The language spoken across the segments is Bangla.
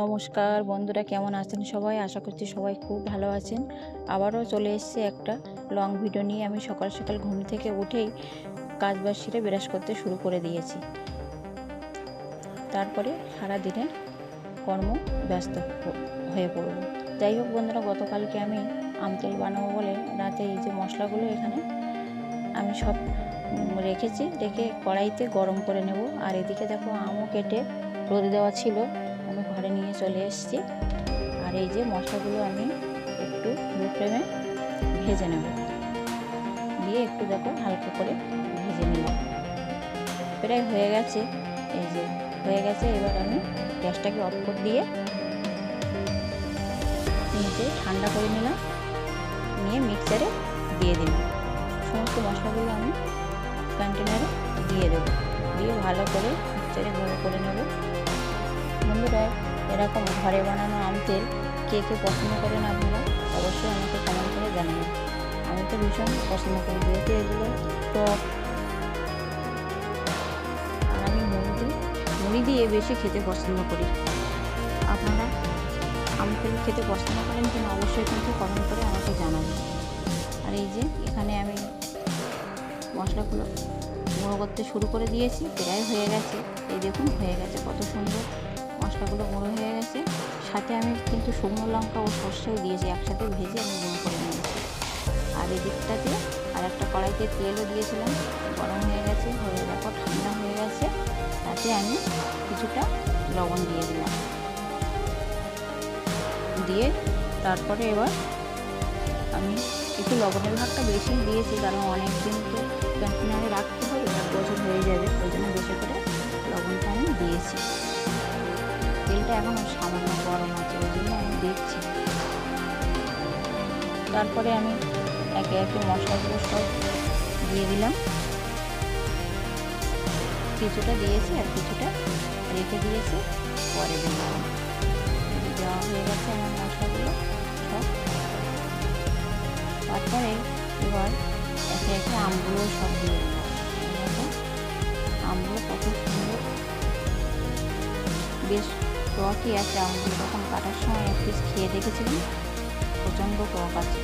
নমস্কার বন্ধুরা, কেমন আছেন সবাই? আশা করছি সবাই খুব ভালো আছেন। আবারও চলে এসেছে একটা লং ভিডিও নিয়ে। আমি সকাল সকাল ঘুম থেকে উঠেই কাজ বাজ সেরে বিরাজ করতে শুরু করে দিয়েছি। তারপরে সারা দিনে কর্ম ব্যস্ত হয়ে পড়ব যাই হোক বন্ধুরা, গতকালকে আমি আমতেল বানাবো বলে রাতে এই যে মশলাগুলো এখানে আমি সব রেখেছি। রেখে কড়াইতে গরম করে নেব। আর এদিকে দেখো আমও কেটে রোদে দেওয়া ছিল। ঘরে নিয়ে চলে এসেছি। আর এই যে মশলাগুলো আমি একটু লো ফ্লেমে ভেজে নেব। দিয়ে একটু দেখো হালকা করে ভেজে নিলাম প্রায় হয়ে গেছে। এই যে হয়ে গেছে, এবার আমি গ্যাসটাকে অফ করে দিয়ে নিচে ঠান্ডা করে নিলাম। নিয়ে মিক্সারে দিয়ে দিলাম। সমস্ত মশলাগুলো আমি কন্টেনারে দিয়ে দেবো। দিয়ে ভালো করে মিক্সারে গুঁড়ো করে নেব। বন্ধুরা এরকম ঘরে বানানো আম তেল কে কে পছন্দ করেন আপনারা, অবশ্যই আমাকে কমেন্ট করে জানাবেন। আমি তো ভীষণ পছন্দ করি, যেহেতু এগুলো টক। আর আমি মুড়ি দিই মুড়ি দিয়ে বেশি খেতে পছন্দ করি। আপনারা আম তেল খেতে পছন্দ করেন কিনা অবশ্যই কিন্তু কমেন্ট করে আমাকে জানাবেন। আর এই যে এখানে আমি মশলাগুলো গুঁড়ো করতে শুরু করে দিয়েছি, প্রায় হয়ে গেছে। এই দেখুন, হয়ে গেছে, কত সুন্দর। মশলাগুলো গুঁড়ো হয়ে গেছে। সাথে আমি কিন্তু শুকনো লঙ্কা ও সর্ষেও দিয়েছি, একসাথে ভেজে আমি গুঁড়ো করে নিয়েছি। আর এই দিকটাতে আর একটা কড়াইতে তেলও দিয়েছিলাম, গরম হয়ে গেছে, হয়ে দেখো ঠান্ডা হয়ে গেছে। তাতে আমি কিছুটা লবণ দিয়ে দিলাম। দিয়ে তারপরে এবার আমি একটু লবণের ভাগটা বেশি দিয়েছি, কারণ অনেক দিন তো কন্টেনারে রাখতে হবে এক বছর হয়ে যাবে, ওই জন্য বেশি করে লবণটা আমি দিয়েছি। তেলটা এখন সামান্য গরম আছে, ওই জন্য আমি দেখছি। তারপরে আমি একে একে মশলাগুলো সব দিয়ে দিলাম। কিছুটা দিয়েছি আর কিছুটা রেখে দিয়েছি, পরে দিলাম। দেওয়া হয়ে গেছে আমার মশলাগুলো সব। তারপরে এবার একে একে আমগুলো সব দিয়ে দিলাম। আমগুলো কত সুন্দর। বেশ টকই আছে আমগুলো তখন কাটার সময় এক পিস খেয়ে দেখেছিলাম প্রচণ্ড টক আছে।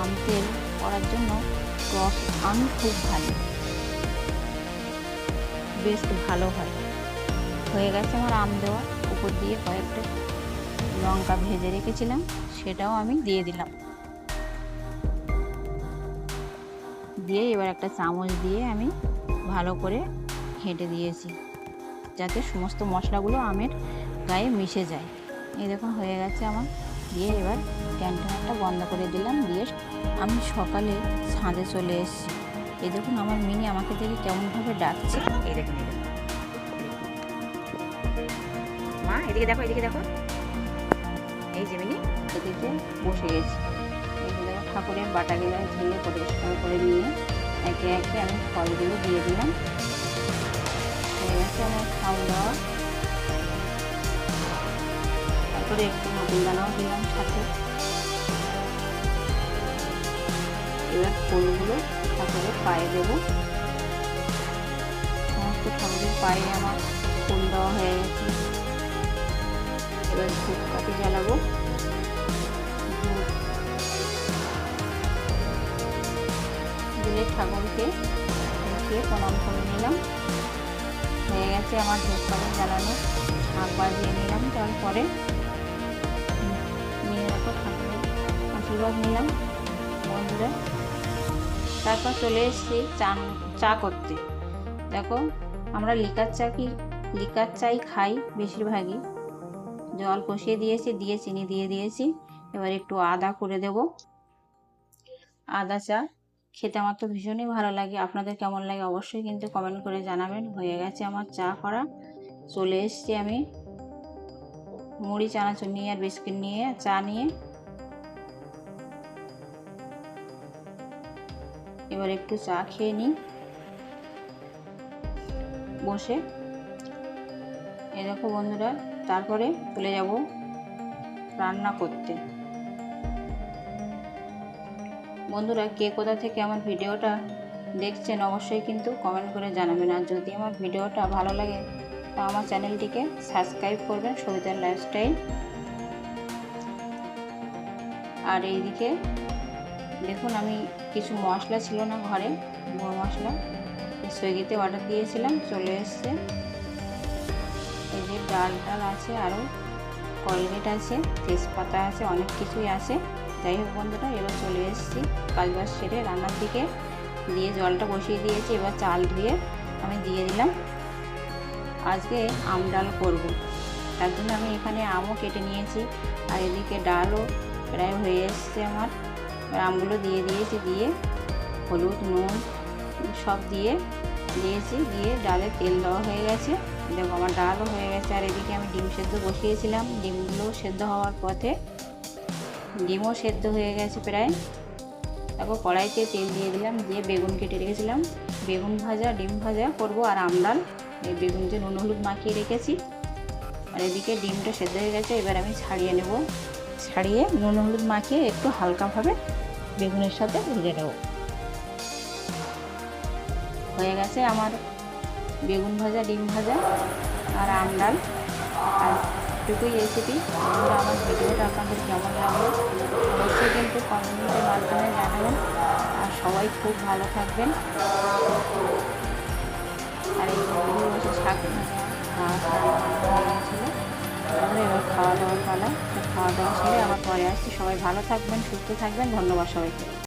আম তেল করার জন্য টক আম খুব ভালো। বেশ ভালো হয়। হয়ে গেছে আমার আম দেওয়া। উপর দিয়ে কয়েকটা লঙ্কা ভেজে রেখেছিলাম। সেটাও আমি দিয়ে দিলাম। দিয়ে এবার একটা চামচ দিয়ে আমি ভালো করে ঘেঁটে দিয়েছি। যাতে সমস্ত মশলাগুলো আমের গায়ে মিশে যায়। এই দেখুন, হয়ে গেছে আমার। দিয়ে এবার ক্যান্টেনারটা বন্ধ করে দিলাম। দিয়ে আমি সকালে ছাঁদে চলে এসেছি। এই দেখুন, আমার মিনি আমাকে দেখে কেমনভাবে ডাকছে। এই দেখুন, এই মা, এদিকে দেখো এদিকে দেখো। এই যে মিনি, এদিকে বসে গেছি। ঠাকুরের বাটাগুলো ধুয়ে পরিষ্কার করে নিয়ে একে একে আমি ফলগুলো দিয়ে দিলাম। আমার খাওয়া দাওয়া তারপরে একটু দানাও দিলাম সাথে এবার ফুলগুলো ঠাকুরের পায়ে দেব সমস্ত ঠাকুরের পায়ে আমার ফুল দেওয়া হয়ে গেছে এবার ধূপকাঠি জ্বালাবো দিলে ঠাকুরকে প্রণাম করে নিলাম হয়ে গেছে আমার ধূপকাঠি জ্বালানো। শাক বাজিয়ে নিলাম, তারপরে আশীর্বাদ নিলাম, বন্ধুরা। তারপর চলে এসেছি চা চা করতে। দেখো, আমরা লিকার চা কি, লিকার চাই খাই বেশিরভাগই। জল কষিয়ে দিয়েছি, দিয়ে চিনি দিয়ে দিয়েছি। এবার একটু আদা করে দেব। আদা চা খেতে আমার তো ভীষণই ভালো লাগে। আপনাদের কেমন লাগে অবশ্যই কিন্তু কমেন্ট করে জানাবেন। হয়ে গেছে আমার চা করা। চলে এসেছি আমি মুড়ি, চানাচুর নিয়ে আর বিস্কিট নিয়ে, চা নিয়ে। এবার একটু চা খেয়ে নিই। বসে। এ দেখো বন্ধুরা, তারপরে চলে যাব রান্না করতে। বন্ধুরা, কে কোথা থেকে আমার ভিডিওটা দেখছেন অবশ্যই কিন্তু কমেন্ট করে জানাবেন। আর যদি আমার ভিডিওটা ভালো লাগে, তো আমার চ্যানেলটিকে সাবস্ক্রাইব করবেন সবিতার লাইফস্টাইল আর এইদিকে দেখুন, আমি কিছু মশলা ছিল না ঘরে, গুঁড়ো মশলা। সুইগিতে অর্ডার দিয়েছিলাম, চলে এসছে। এই যে ডাল ডাল আছে, আরও কলগেট আছে, তেজপাতা আছে, অনেক কিছুই আছে। যাই হোক বন্ধুরা, এবার চলে এসেছি কাজবাজ সেরে রান্নার দিকে। দিয়ে জলটা বসিয়ে দিয়েছি, এবার চাল ধুয়ে আমি দিয়ে দিলাম। আজকে আম ডাল করব। তার জন্য আমি এখানে আমও কেটে নিয়েছি, আর এদিকে ডালও প্রায় হয়ে এসছে আমার। আমগুলো দিয়ে দিয়েছি, দিয়ে হলুদ, নুন সব দিয়ে দিয়েছি, দিয়ে ডালে তেল দেওয়া হয়ে গেছে। দেখো, আমার ডালও হয়ে গেছে। আর এদিকে আমি ডিম সেদ্ধ বসিয়েছিলাম। ডিমগুলো সেদ্ধ হওয়ার পথে ডিমও সেদ্ধ হয়ে গেছে প্রায়। তারপর কড়াইতে তেল দিয়ে দিলাম, দিয়ে বেগুন কেটে রেখেছিলাম। বেগুন ভাজা, ডিম ভাজা করব আর আমডাল এই বেগুন যে নুন হলুদ মাখিয়ে রেখেছি। আর এদিকে ডিমটা সেদ্ধ হয়ে গেছে, এবার আমি ছাড়িয়ে নেব। ছাড়িয়ে নুন হলুদ মাখিয়ে একটু হালকাভাবে বেগুনের সাথে ভেজে নেব। হয়ে গেছে আমার বেগুন ভাজা, ডিম ভাজা আর আম ডাল। আর টুকুই রেসিপি বন্ধুরা আমার ভিডিওটা আপনাদের কেমন লাগল? অবশ্যই কিন্তু কমেন্টের মাধ্যমে জানাবেন। আর সবাই খুব ভালো থাকবেন। আর এই হয়ে গেছিল তারপরে এবার খাওয়া দাওয়ার পালা। খাওয়া দাওয়া সেরে আবার পরে আসছি। সবাই ভালো থাকবেন, সুস্থ থাকবেন। ধন্যবাদ সবাইকে।